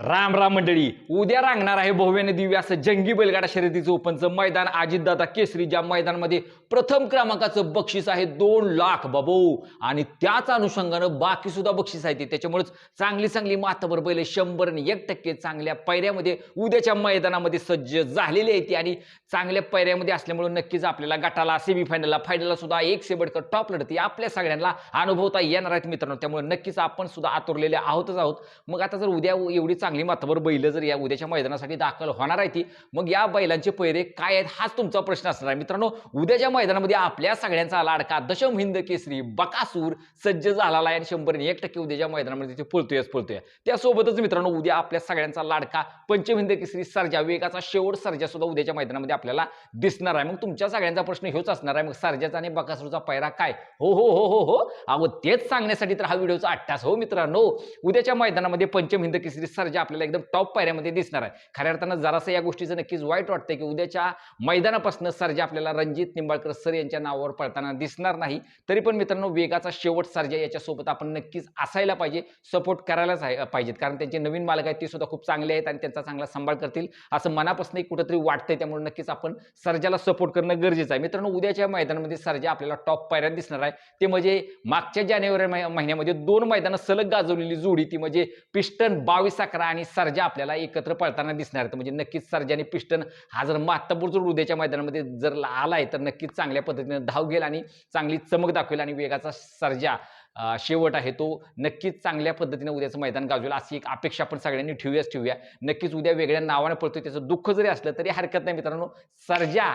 राम राम मंडळी उद्या रांगणार आहे भव्याने दिव्य असं जंगी बैलगाडा शर्यतीचं ओपनचं मैदान. अजितदादा केसरी ज्या मैदानामध्ये प्रथम क्रमांकाचं बक्षीस आहे दोन लाख बाबू. आणि त्याच अनुषंगानं बाकी सुद्धा बक्षीस आहे ते. त्याच्यामुळेच चांगली चांगली माथाभर बैल शंभर आणि एक टक्के चांगल्या पायऱ्यामध्ये उद्याच्या मैदानामध्ये सज्ज झालेली आहे ती. आणि चांगल्या पायऱ्यामध्ये असल्यामुळे नक्कीच आपल्याला गटाला सेमीफायनलला फायनलला सुद्धा एक सेबडकर टॉप लढती. आपल्या सगळ्यांना अनुभवता येणार आहेत मित्रांनो. त्यामुळे नक्कीच आपण सुद्धा आतुरलेले आहोतच आहोत. मग आता जर उद्या एवढी चांगली माथावर बैल जर या उद्याच्या मैदानासाठी दाखल होणार आहे ती मग या बैलांचे पैरे काय आहेत हाच तुमचा प्रश्न असणार आहे. मित्रांनो उद्याच्या मैदानामध्ये आपल्या सगळ्यांचा लाडका दशम हिंद केसरी बकासूर सज्ज झालेला आहे आणि शंभर एक टक्के उद्याच्या मैदानामध्ये ते पळतोयच पळतोय. त्यासोबतच मित्रांनो उद्या आपल्या सगळ्यांचा लाडका पंचम हिंद केसरी सर्जा वेगाचा शेवट सर्जा सुद्धा उद्याच्या मैदानामध्ये आपल्याला दिसणार आहे. मग तुमच्या सगळ्यांचा प्रश्न ह्योच असणार आहे मग सर्जाचा आणि बकासूरचा पैरा काय? हो हो हो हो हो. अहो तेच सांगण्यासाठी तर हा व्हिडिओचा अट्टास. हो मित्रांनो उद्याच्या मैदानामध्ये पंचम हिंद केसरी सर्जा आपल्याला एकदम टॉप पायऱ्यामध्ये दिसणार आहे. खऱ्या अर्थानं जरासं या गोष्टीचं नक्कीच वाईट वाटतं की उद्याच्या मैदानापासून सर्जा आपल्याला रणजित निंबाळकर सर यांच्या नावावर पळताना दिसणार नाही तरी पण मित्रांनो वेगाचा शेवट सर्जा याच्यासोबत आपण नक्कीच असायला पाहिजे सपोर्ट करायलाच आहे- पाहिजेत. कारण त्यांचे नवीन मालक आहेत ते सुद्धा खूप चांगले आहेत आणि त्यांचा चांगला सांभाळ करतील असं मनापासूनही कुठंतरी वाटतंय. त्यामुळे नक्कीच आपण सर्जाला सपोर्ट करणं गरजेचं आहे. मित्रांनो उद्याच्या मैदानामध्ये सर्जा आपल्याला टॉप पायऱ्यात दिसणार आहे ते म्हणजे मागच्या जानेवारी महिन्यामध्ये दोन मैदानं सलग गाजवलेली जोडी ती म्हणजे पिस्टन बावीस अकरा आणि सर्जा आपल्याला एकत्र पळताना दिसणार तर म्हणजे नक्कीच सर्जा आणि पिस्टन हा जर मात्तापूर जर उद्याच्या मैदानामध्ये जर आलाय तर नक्कीच चांगल्या पद्धतीने धाव घेईल आणि चांगली चमक दाखवेल आणि वेगाचा सर्जा शेवट आहे तो. नक्कीच चांगल्या पद्धतीने उद्याचं मैदान गाजवेल अशी एक अपेक्षा आपण सगळ्यांनी ठेवूयाच ठेवूया. नक्कीच उद्या वेगळ्या नावाने पळतोय त्याचं दुःख जरी असलं तरी हरकत नाही मित्रांनो. सर्जा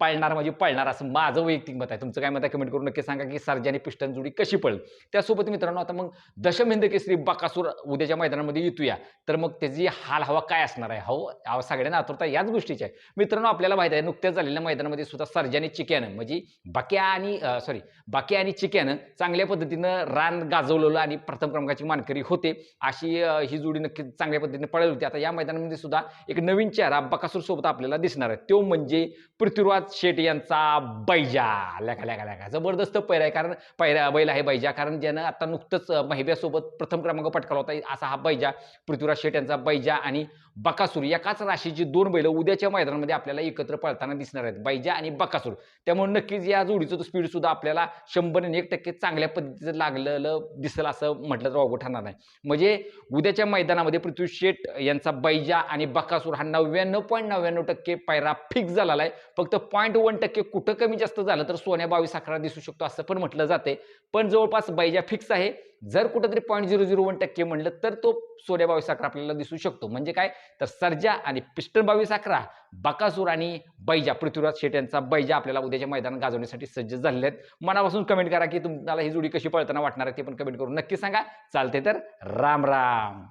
पळणार म्हणजे पळणार असं माझं वैयक्तिक मत आहे. तुमचं काय मत आहे कमेंट करून नक्की सांगा की सर्जा आणि पिस्टन जोडी कशी पळेल? त्यासोबत मित्रांनो आता मग दशमहिंद केसरी बकासूर उद्याच्या मैदानामध्ये येतूया. तर मग त्याची हाल हवा काय असणार आहे? हो अहो, सगळ्यांना आतुरता याच गोष्टीची आहे. मित्रांनो आपल्याला माहिती आहे नुकत्याच झालेल्या मैदानामध्ये सुद्धा सर्जा आणि चिक्यानं म्हणजे बाक्या आणि सॉरी बाक्या आणि चिक्यानं चांगल्या पद्धतीनं रान गाजवलेलं आणि प्रथम क्रमांकाची मानकरी होते. अशी ही जोडी नक्की चांगल्या पद्धतीने पळली होती. आता या मैदानामध्ये सुद्धा एक नवीन चेहरा बकासूर सोबत आपल्याला दिसणार आहे. तो म्हणजे पृथ्वीराज शेट यांचा बैजा. लेखा लेखा लेखा. जबरदस्त पैरा आहे कारण पैरा बैल आहे बैजा. कारण ज्यानं आता नुकतंच महिब्यासोबत प्रथम क्रमांक पटकावला होता असा हा बैजा. पृथ्वीराज शेट यांचा बैजा आणि बकासूर. एकाच राशीची दोन बैल उद्याच्या मैदानामध्ये आपल्याला एकत्र पळताना दिसणार आहेत. बैजा आणि बकासूर. त्यामुळे नक्कीच या जोडीचं स्पीड सुद्धा आपल्याला शंभर आणि एक टक्के चांगल्या पद्धतीचं लागलेलं दिसेल असं म्हटलं तर अवघड ठरणार नाही. म्हणजे उद्याच्या मैदानामध्ये पृथ्वी शेट यांचा बैजा आणि बकासूर हा नव्याण्णव पॉईंट नव्याण्णव टक्के पायरा फिक्स झालेला आहे. फक्त पॉईंट वन टक्के कुठं कमी जास्त झालं तर सोन्या बावीस अकरा दिसू शकतो असं पण म्हटलं जाते पण जवळपास बैजा फिक्स आहे. जर कुठंतरी पॉईंट झिरो झिरो वन टक्के म्हणलं तर तो सोन्या बावीस अकरा आपल्याला दिसू शकतो. म्हणजे काय? तर सर्जा आणि पिस्टन बावीस अकरा बकासूर आणि बैजा पृथ्वीराज शेट यांचा बैजा आपल्याला उद्याच्या मैदान गाजवण्यासाठी सज्ज झालेले आहेत. मनापासून कमेंट करा की तुम्हाला ही जोडी कशी पळताना वाटणार आहे ते पण कमेंट करून नक्की सांगा. चालते तर राम राम.